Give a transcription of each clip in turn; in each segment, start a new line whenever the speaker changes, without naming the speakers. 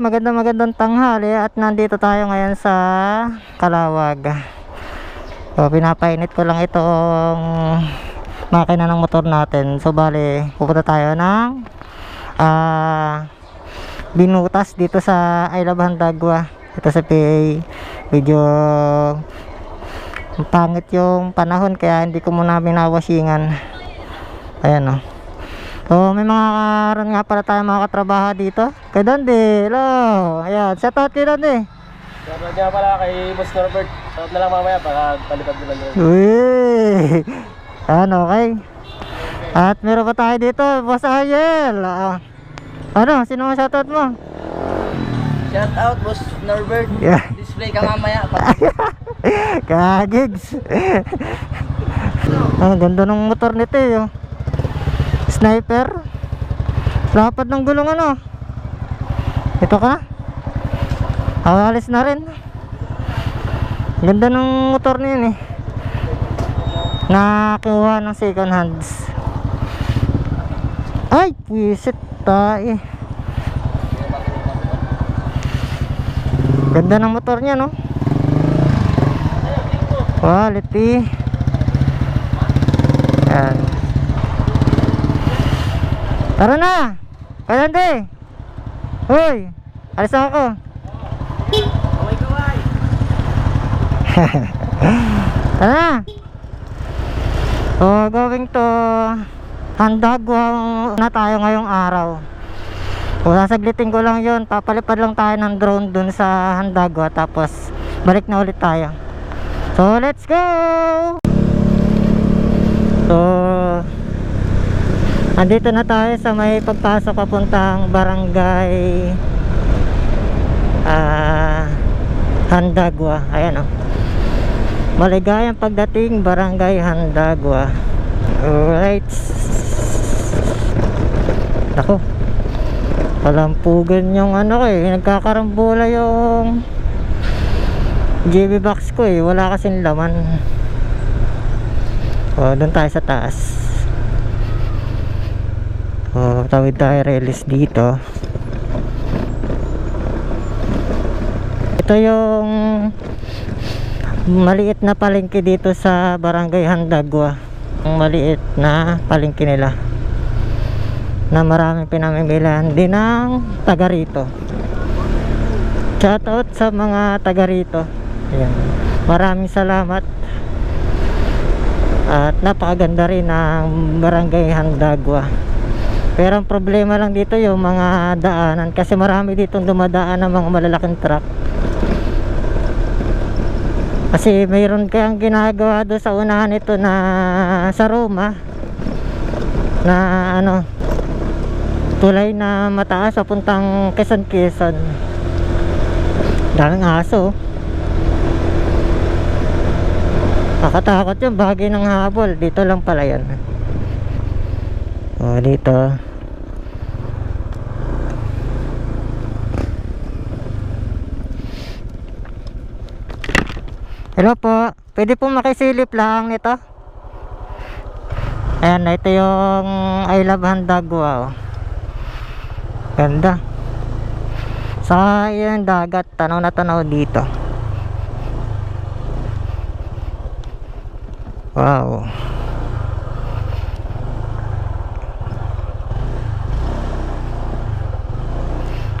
Magandang magandang tanghali at nandito tayo ngayon sa Kalawag. So, pinapainit ko lang itong makina ng motor natin. So, bali, pupunta tayo ng ah binutas dito sa I Love Handagwa. Ito sa PA. Medyo pangit yung panahon kaya hindi ko muna binawasingan. Ayan o. So, may mga karon nga pala tayo mga katrabaho dito. Kay Dondi, hello. Ayan, shout out kay Dondi.
Shoutout nga pala kay Boss Norbert. Shoutout na lang mamaya baka palipad nila nyo.
Uy! Ano, okay? At meron pa tayo dito, Boss Ariel. Ah, ano, sino ang shoutout mo?
Shoutout Boss Norbert.
Yeah.
Display ka mamaya.
Kagigs. Ang ganda ng motor nito eh. oh. Sniper. Lapad ng gulong ano. Ito ka? Awalis na rin. Ganda ng motor niya eh. Nakakuha ng second hands. Ay, pwisit tayo. Ganda ng motor niya no. Quality. Tara na! Kalande! Hoy! Alis na ako!
Kaway kaway.
Tara na! So, going to Handagwa na tayo ngayong araw. So, sasaglitin ko lang yon Papalipad lang tayo ng drone dun sa Handagwa. Tapos, balik na ulit tayo. So, let's go! So, andito na tayo sa may pagpasok papuntang barangay ah Handagwa. Ayan o. Maligayang pagdating barangay Handagwa. Alright. Ako. Palampugan yung ano ko eh. Nagkakarambola yung JB box ko eh. Wala kasing laman. O, doon tayo sa taas. O, tawid tayo release dito. Ito yung maliit na palengke dito sa Barangay Handagwa. Ang maliit na palengke nila. Na maraming pinamimilan din ng taga rito. Shoutout sa mga taga rito. Ayan. Maraming salamat. At napakaganda rin ng Barangay Handagwa. Pero ang problema lang dito yung mga daanan kasi marami ditong dumadaan ng mga malalaking truck. Kasi mayroon kayang ginagawa doon sa unahan ito na sa Roma na ano tulay na mataas papuntang Quezon Quezon. Daming aso. Nakatakot yung bagay ng habol. Dito lang pala yan. O, dito. Hello po. Pwede po makisilip lang nito. Ayan, ito yung I Love Handagwa. Oh. Ganda. Sa yung dagat, tanaw na tanaw dito. Wow.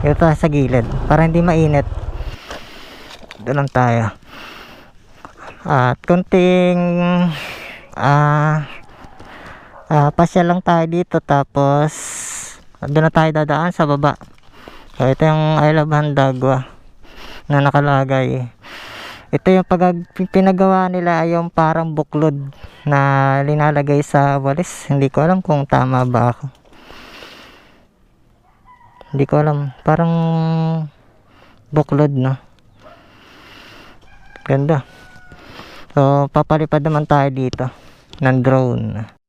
Tayo sa gilid para hindi mainit. Doon lang tayo. At konting ah ah pasyal lang tayo dito tapos doon na tayo dadaan sa baba. So ito yung I Love Handagwa na nakalagay. Ito yung pag pinagawa nila yung parang buklod na linalagay sa walis. Hindi ko alam kung tama ba ako. Hindi ko alam. Parang buklod no. Ganda. So, papalipad naman tayo dito ng drone.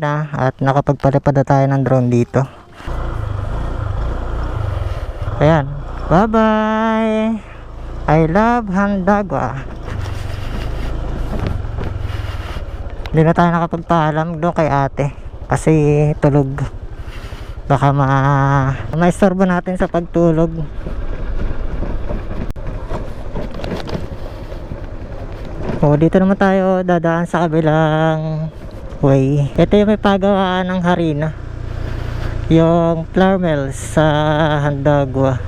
Na at nakapagpalipad na tayo ng drone dito. Ayan. Bye-bye! I love Handagwa. Hindi na tayo nakapagpaalam doon kay ate. Kasi tulog. Baka ma maistorbo natin sa pagtulog. O, dito naman tayo dadaan sa kabilang way. Ito yung may pagawaan ng harina. Yung flour mills sa Handagwa.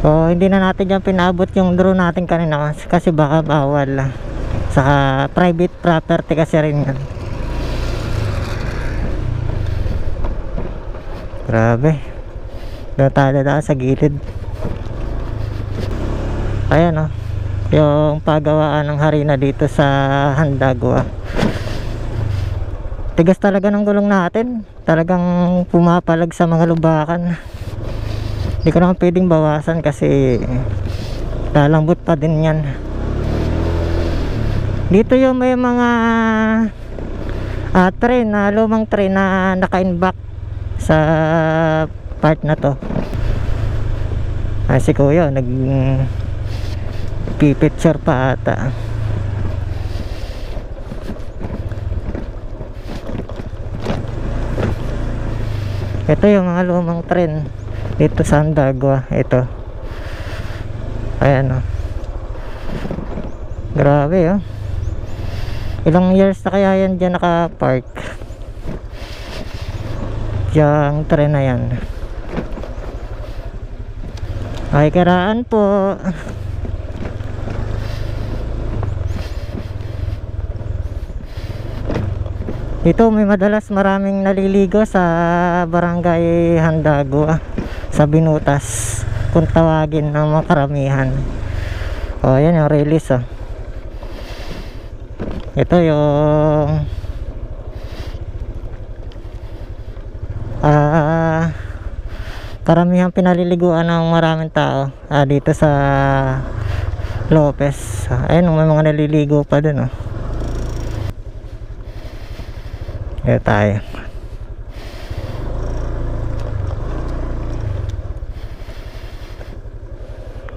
O, hindi na natin yan pinabot yung drone natin kanina kasi baka bawal. Saka private property kasi rin yan. Grabe. Tayo dadaan sa gilid. Ayan o. Yung pagawaan ng harina dito sa Handagwa. Tigas talaga ng gulong natin. Talagang pumapalag sa mga lubakan. Hindi ko naman pwedeng bawasan kasi lalambot pa din yan. Dito yung may mga ah, train na lumang train na naka-inback sa part na to. Ah, si Kuya nag pipicture pa ata. Ito yung mga lumang train dito sa Andagua. Ito. Ayan o. Grabe oh. Ilang years na kaya yan dyan naka-park? Yung tren na yan. Ay, karaan po. Dito may madalas maraming naliligo sa barangay Handagua sa Binutas kung tawagin ng mga karamihan. O, yan yung release oh. Ito yung ah karamihan pinaliliguan ng maraming tao ah, dito sa Lopez. Ayun, may mga naliligo pa dun oh. Kaya tayo.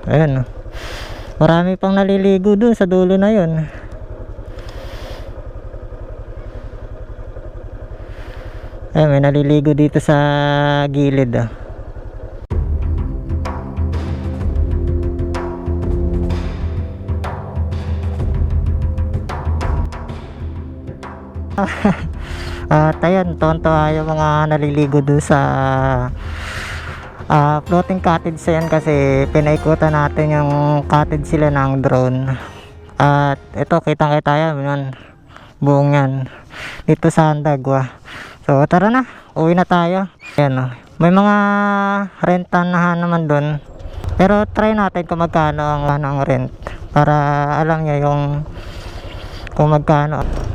Ayan. Marami pang naliligo dun sa dulo na yun. Ayan, may naliligo dito sa gilid ah. At ayan, tonto yung mga naliligo doon sa ah, floating cottage yan kasi pinaikutan natin yung cottage sila ng drone. At ito, kitang kita yan, yun, buong yan. Dito sa Andagwa. So tara na, uwi na tayo. Ayan o. May mga rentahan naman doon. Pero try natin kung magkano ang, ano, ang rent. Para alam niya yung kung magkano.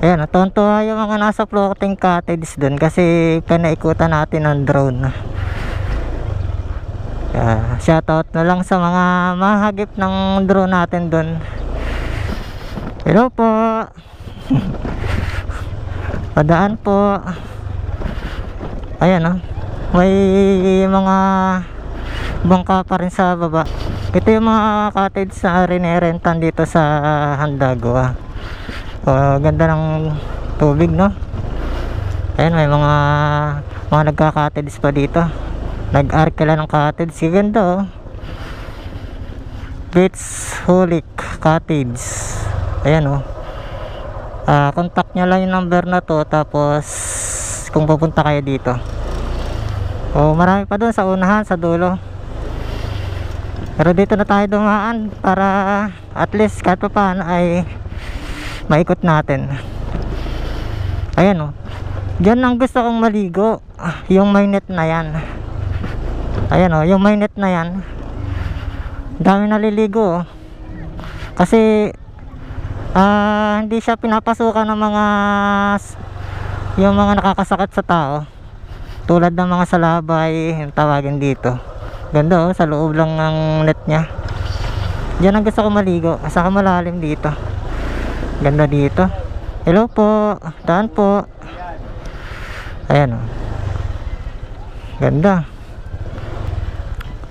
Ayan, natuntua yung mga nasa floating cottage doon kasi pinaikutan natin ng drone. Kaya, shoutout na lang sa mga mahagip ng drone natin doon. Hello po. Padaan po. Ayan oh. May mga bangka pa rin sa baba. Ito yung mga cottage na rinerentan dito sa Handagua. Oh, ganda ng tubig no. Ayan may mga mga nagka-cottage pa dito. Nag-arkela ng cottage. Ganda oh. Beach Holik Cottage. Ayan oh. Ah, contact nyo lang yung number na to tapos kung pupunta kayo dito. Oh, marami pa doon sa unahan, sa dulo. Pero dito na tayo dumaan para at least kahit pa paano ay maikot natin. Ayan oh. Diyan ang gusto kong maligo. Yung may net na yan. Ayan oh, yung may net na yan. Dami naliligo oh. Kasi ah hindi siya pinapasukan ng mga yung mga nakakasakit sa tao. Tulad ng mga salabay, yung tawagin dito. Ganda oh, sa loob lang ng net niya. Diyan ang gusto ko maligo, sa malalim dito. Ganda dito. Hello po. Daan po. Ayan oh. Ganda.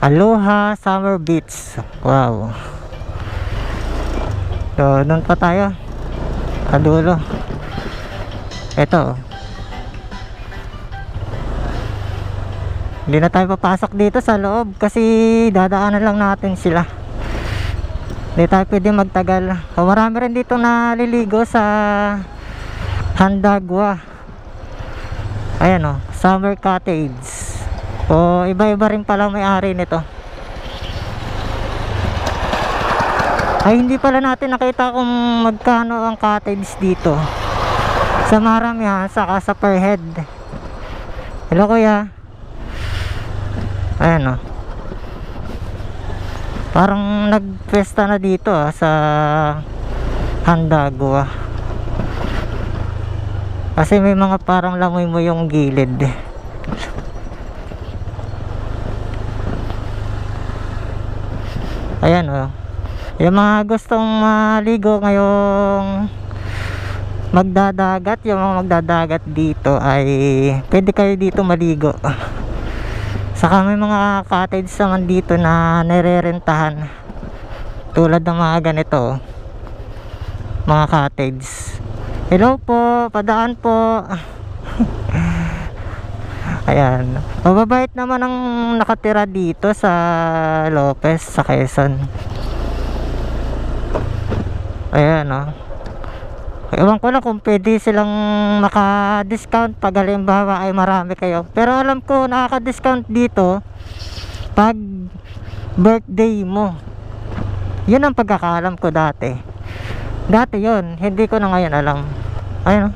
Aloha Summer Beach. Wow. So, doon pa tayo. Kadulo. Ito. oh. Hindi na tayo papasok dito sa loob kasi dadaanan lang natin sila. Hindi tayo pwede magtagal. O, marami rin dito naliligo sa Handagwa. Ayan o, Summer Cottage. O, iba-iba rin pala may-ari nito. Ay, hindi pala natin nakita kung magkano ang cottage dito. Sa maramihan, saka sa per head. Hello, kuya. Ayan o. Parang nagpesta na dito ah, sa Handagwa. Kasi may mga parang lamoy mo yung gilid. Ayan oh. Yung mga gustong maligo ngayong magdadagat, yung mga magdadagat dito ay pwede kayo dito maligo. Saka may mga cottage naman dito na nirerentahan. Tulad ng mga ganito. oh. Mga cottage. Hello po, padaan po. Ayan. Mababait naman ang nakatira dito sa Lopez, sa Quezon. Ayan, oh. Ewan ko lang kung pwede silang maka-discount pag halimbawa ay marami kayo. Pero alam ko nakaka-discount dito pag birthday mo. Yun ang pagkakaalam ko dati. Dati yon hindi ko na ngayon alam. Ayun.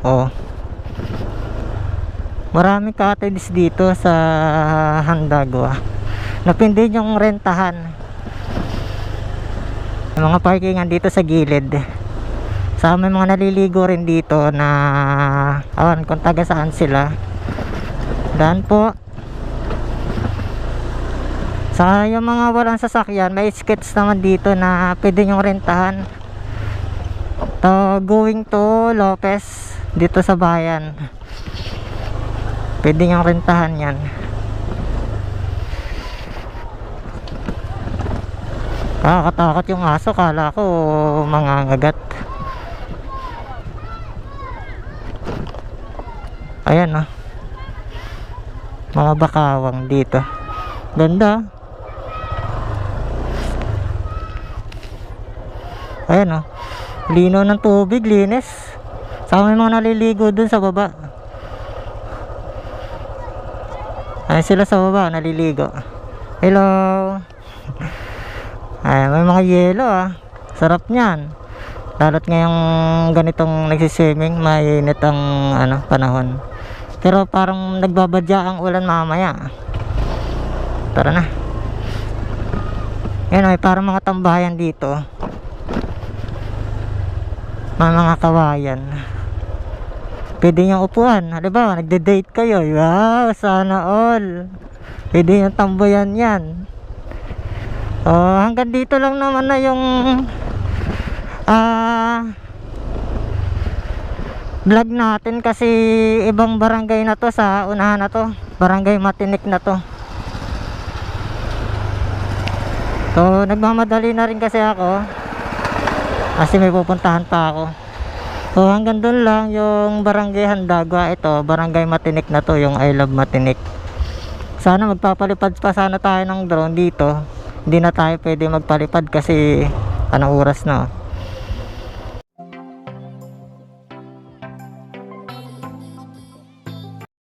Oh. Maraming cottage dito sa Handagwa na pwede yung rentahan. May mga parkingan dito sa gilid. Sa may mga naliligo rin dito na awan kung taga saan sila. Daan po. Sa yung mga walang sasakyan may skits naman dito na pwede yung rentahan. To going to Lopez dito sa bayan. Pwede yung rentahan yan Nakakatakot yung aso, kala ko mga ngagat. Ayan oh. Mga bakawang dito. Ganda. Ayan oh. Lino ng tubig, linis. Sama yung mga naliligo dun sa baba. Ayan sila sa baba, naliligo. Hello. Ay, may mga yelo ah. Sarap niyan. Lalo't ngayong ganitong nagsiswimming, mainit ang ano, panahon. Pero parang nagbabadya ang ulan mamaya. Tara na. Yan ay parang mga tambayan dito. May mga kawayan. Pwede niyong upuan. Halimbawa, nagde-date kayo. Wow, sana all. Pwede yung tambayan yan. Oh, hanggang dito lang naman na yung ah vlog natin kasi ibang barangay na to sa unahan na to. Barangay Matinik na to. So, nagmamadali na rin kasi ako. Kasi may pupuntahan pa ako. So, hanggang doon lang yung barangay Handagwa. Ito, barangay Matinik na to, yung I Love Matinik. Sana magpapalipad pa sana tayo ng drone dito. Hindi na tayo pwede magpalipad kasi anong oras na.